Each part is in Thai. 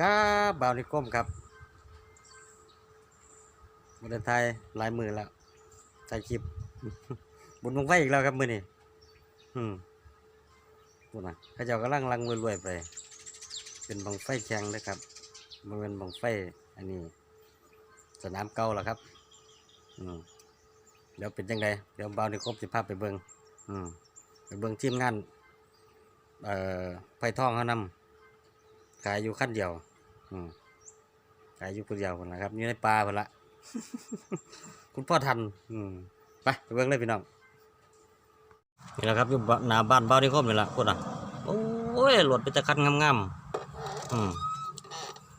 ครับบาวนิคมครับบนไทยหลายมือแล้วถ่คลิปบนลงไฟอีกแล้วครับมือนี่อืมพูดนะเขาเจ้ากำลังลังรวยๆไป เป็นบังไฟแข็งนะครับมันเป็นบังไฟ อันนี้ สนามเก่าแล้วครับ อืมเดี๋ยวเป็นยังไงเดี๋ยวบาวนิคมสิภาพไปเบิงอืมไปเบิงทีมงาน เอ่อไผ่ทองเขานำขายอยู่ขั้นเดียว ขายอยู่คนเดียวคนนะครับอยู่ในป่าคนละคุณพ่อทันอืมไปไปเบิ่งเลยพี่น้องนี่แหละครับอยู่บ้านหน้าบ้านบ้านที่คมนี่แหละคนอะโอ้ยรถเป็นตะคันงามๆอืม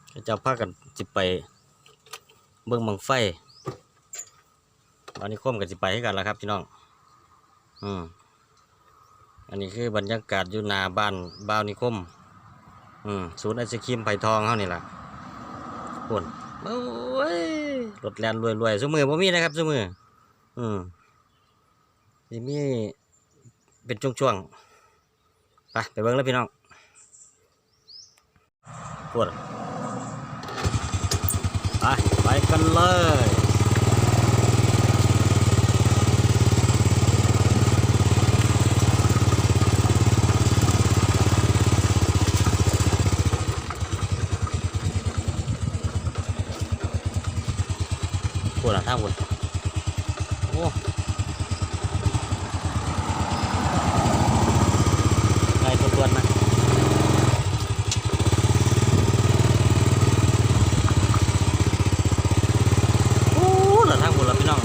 เขาเจะพากันจิไป เบิ่งบังไฟบ้านนี้คมกับจิไปให้กันแล้วครับพี่น้อง อืมอันนี้คือบรรยากาศอยู่หนาบ้านบ้าวนิคม อืมศูนย์ไอศครีมไผ่ทองเขานี่แหละปนโอ้ยรถแลนรวยๆสมือบ่มีนะครับสมืออืมสิมีเป็นช่วงๆไปไปเบิ่งแล้วพี่น้องปวดไปไปกันเลย ปวดหลังท่าปวดโอ้ไกลตัวๆนะโอ้หลังท่าปวดแล้วพี่น้อง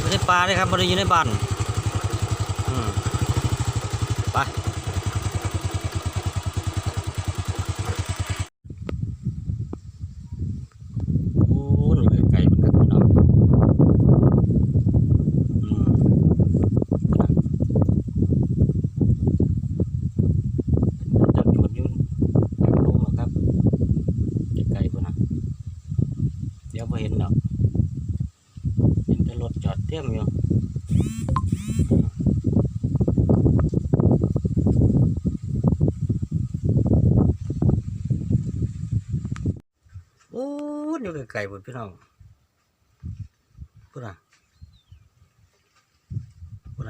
ไม่ได้ปลาเลยครับมันอยู่ในบ้านอืมไป โอ้นี่คือไก่มันครับพี่น้องอืมจับชวนอยุ่นจับลุงหรอกครับไก่ๆพุ่นนะเดี๋ยวพอเห็นดอกเห็น แต่รถจอดเทียมอยู่โอ้นี่คือไก่พุ่นพี่น้องพุ่นนะพุ่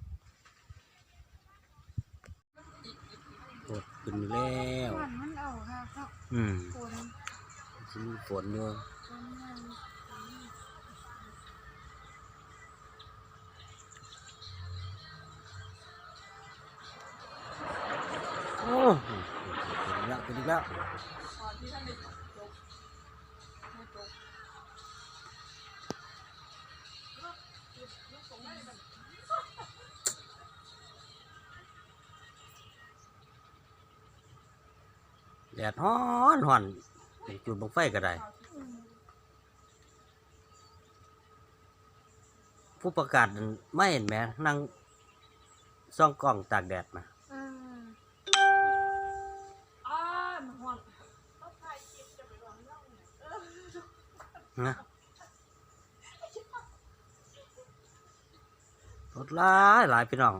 น ขึ้นอยู่แล้วมันมันเอาค่ะครับอืมฝนสิมีฝนอยู่ฝนมันโอ้ขึ้นอีกแล้วขึ้นอีกแล้ว ตอนที่ท่านไป แดดฮ้อนฮ้อนจุดบังไฟก็ได้อืมผู้ประกาศนั่นไม่เห็นแหมนั่งซ่องกล้องตากแดดมาอ่าอ่ามันหอนเขาถ่ายคลิปจะไปลองเล่าเนี่ยเออนะรถหลายหลายพี่น้อง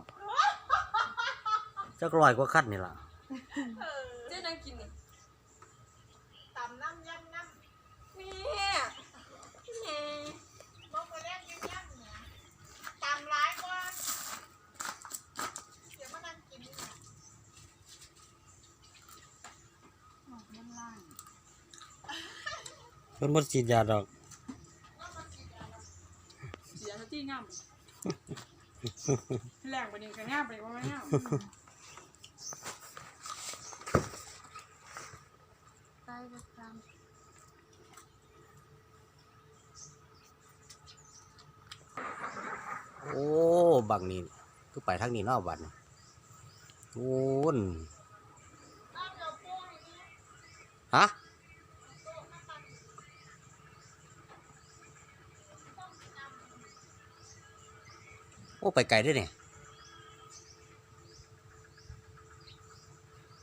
จักร้อยกว่าคันนี่ล่ะ เจ๊นั่งกินนี่ ตำน้ำยำน้ำ นี่นี่ บอกไปแล้วยำยำเนี่ยตำร้ายกว่าเดี๋ยวมานั่งกินนี่นะ หอกมันล่าง เพิ่นบ่ฉีดยาดอกเสียสติง่ำแรงไปนี่ก็ง่ามไปว่าไม่ง่ามตายประจำโอ้บังนี่คือไปทางนี้เนาะบัดนี้โอ้นฮะ อ้ไปไกลด้วยเนี่ย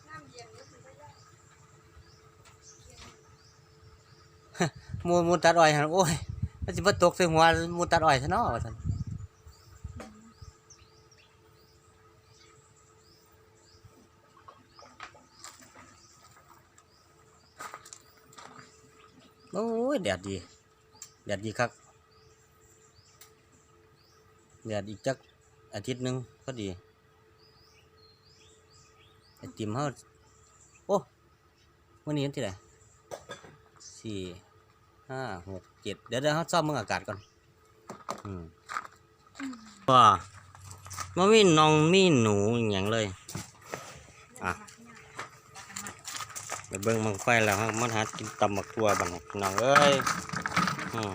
น้ำเย็นก็คือได้หมูหมูตัดอ้อยหั่นโอ้ยมันสิบ่ตกใส่หัวหมูตัดอ้อยซะเนาะว่าซั่นโอ้ยแดดดีแดดดีคัก แดดอีกจักอาทิตย์หนึงก็ดีไอติมเฮาโอ้วันนี้วันที่ไหนสี่ห้าหกเจ็ดเดี๋ยวเดี๋ยวเขาซ่อมมึงอากาศก่อนอืมว่ามันมีน้องมีหนูอหย่างเลย อะไปเบิ่งมังไฟแล้วฮะมันหากินตำบักตัวบังน้องเอ้ยอืม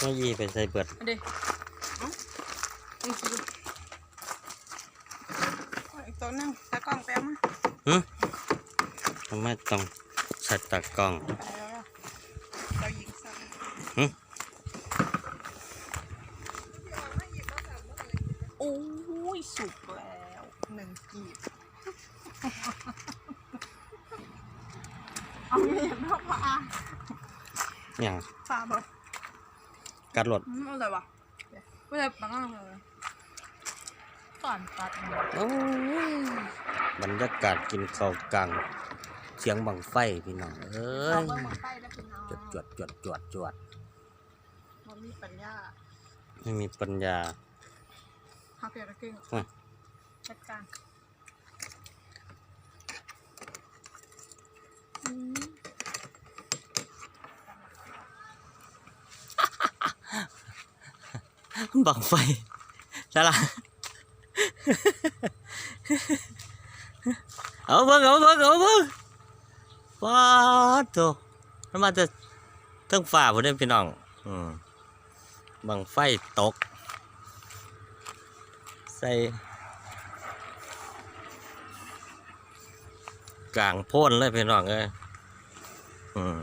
ไม่ยีไปใส่เปิดอันเดียวเอ้านี่สิเอาอีกตัวหนึงตากล้องแป๊บมาทำไมต้องใส่ตากล้องไปแล้วเรายิงซ้หึำโอ้ยสุกแล้วหนึ่งกีบเอาเห็นพ่อปลาอย่างปลาแบบกั ดรถอืมอะไรวะไม่ได้ปังอะไรก่อนตัดมันโอ้ยบรรยากาศกินข้าวกลางเสียงบังไฟพี่น้องเอ้เอายเบิ่งมันใกล้แล้วพี่น้องจวดจวดจวดจวดจวดมันมีปัญญาไม่มีปัญญาฮักเกียรติกิ้งอืมจัดการ บังไฟใช่ละเอาเบิ่งเอาเบิ่งเอาเบิ่งว้าดโตมันมาจะเทั้งฝ่าบ่ได้พี่น้อง อืมบังไฟตก ใส่กลางพ่นเลยพี่น้องเอ้ยอืม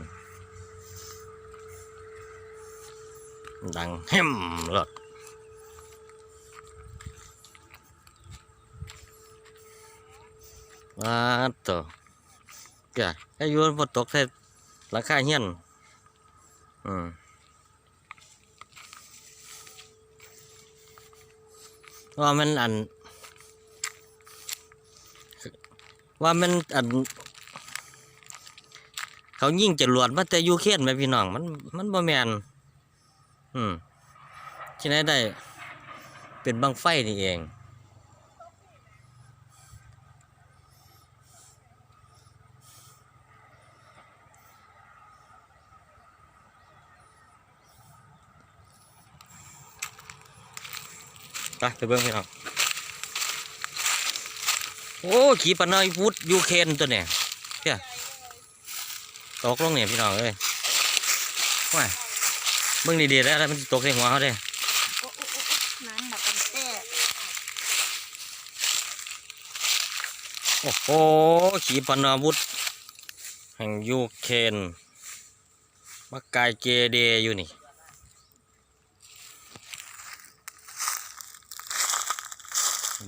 ดังแฮมเลย ว้าตัวแกอายุบ่ตกใส่ราคาเฮียนอืมว่ามันอัน ว่ามันอัน เขายิ่งจรวดมาแต่ยูเคนไหมพี่น้อง มันมันบ่แมนอืมที่ไหนได้ เป็นบังไฟนี่เอง ไปไปเบิ่งพี่น้องโอ้ขี่ปนาวุธยูเคนตัวเนี่ยเพี่ยตกลงเนี่ยพี่น้องเอ้ยว้าเบิ่งดีๆแล้วมันตกใส่หัวเขาเด้โอ้โอ้โอ้โอ้น้ำแบบกันแก้โอ้โหขีปนาวุธแห่งยูเคนมากายเกเดอยู่นี่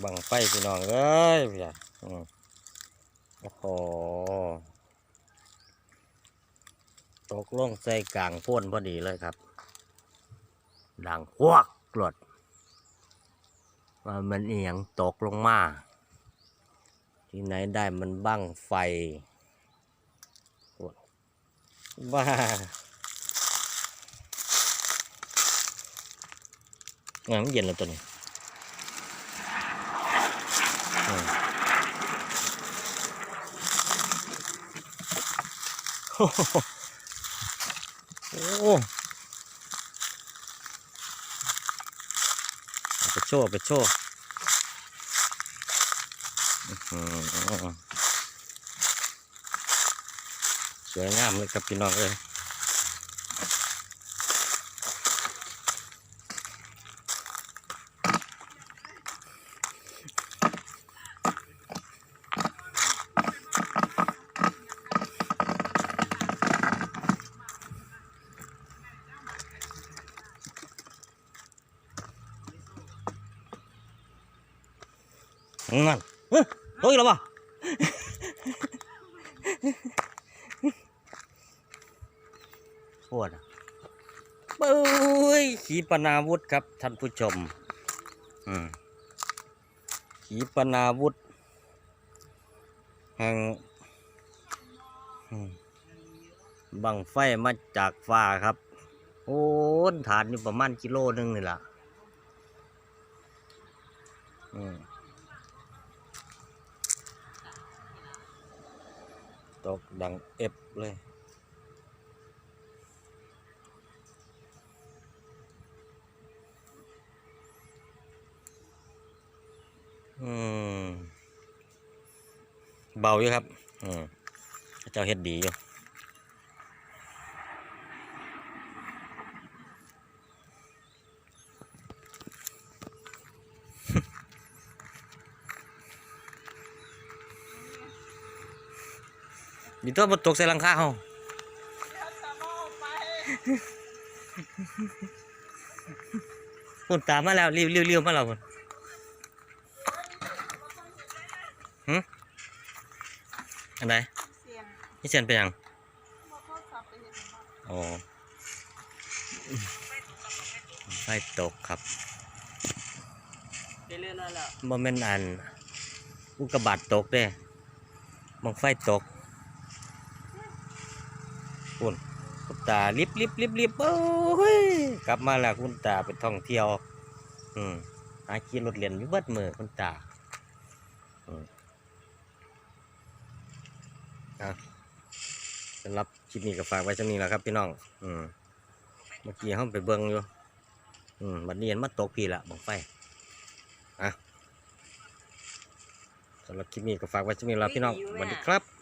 บังไฟพี่น้องเอ้ยพี่อะอืมโอ้โหตกลงใจกลางพ่นพอดีเลยครับ ดังควักกรดว่ามันเอียงตกลงมา ที่ไหนได้มันบั้งไฟโอ้ยบ้าไงมันเย็นแล้วตัวนี้ โอ้โหเอาไปโชว์เอาไปโชว์อื้อหือสวยงามเลยครับพี่น้องเอ้ย นั่นโอ้ยหรอวะปวดเบ้ยขีปนาวุธครับท่านผู้ชมขีปนาวุธแห่งบังไฟมาจากฟ้าครับ โอ้ฐานอยู่ประมาณกิโลนึงนี่ล่ะ อืม ตกดังเอฟเลยอืมเบาอยู่ครับ อืมเจ้าเฮ็ดดีอยู่ มีตัวบนตกใส่หลังคาเฮาเดี๋ยวจะเอาไปพุ่นตามมาแล้วรีบรีบรีบมาแล้วพุ่นหึอันไหนเสียงนี่เสียนเป็นหยังบ่โทรศัพท์ไปเห็นบ่อ๋อไฟตกครับไปเรื่อยแล้วบ่แม่นอันอุกกาบาตตกเด้บังไฟตก คุณคุณตาลิบลิบลิบลิบโอ้ยกลับมาแล้วคุณตาไปท่องเที่ยว อืมหาขี่รถเล่นอยู่เบิดมือคุณตาอืมอะสำหรับคลิปนี้ก็ฝากไว้ช่วนี้แหละครับพี่น้อง อืมเมื่อกี้เขาไปเบิ่งอยู่ อืมบัดนี้เห็นมาตกพี่ละบังไฟอะสำหรับคลิปนี้ก็ฝากไว้ช่วนี้แหละพี่น้องสวัสดีครับ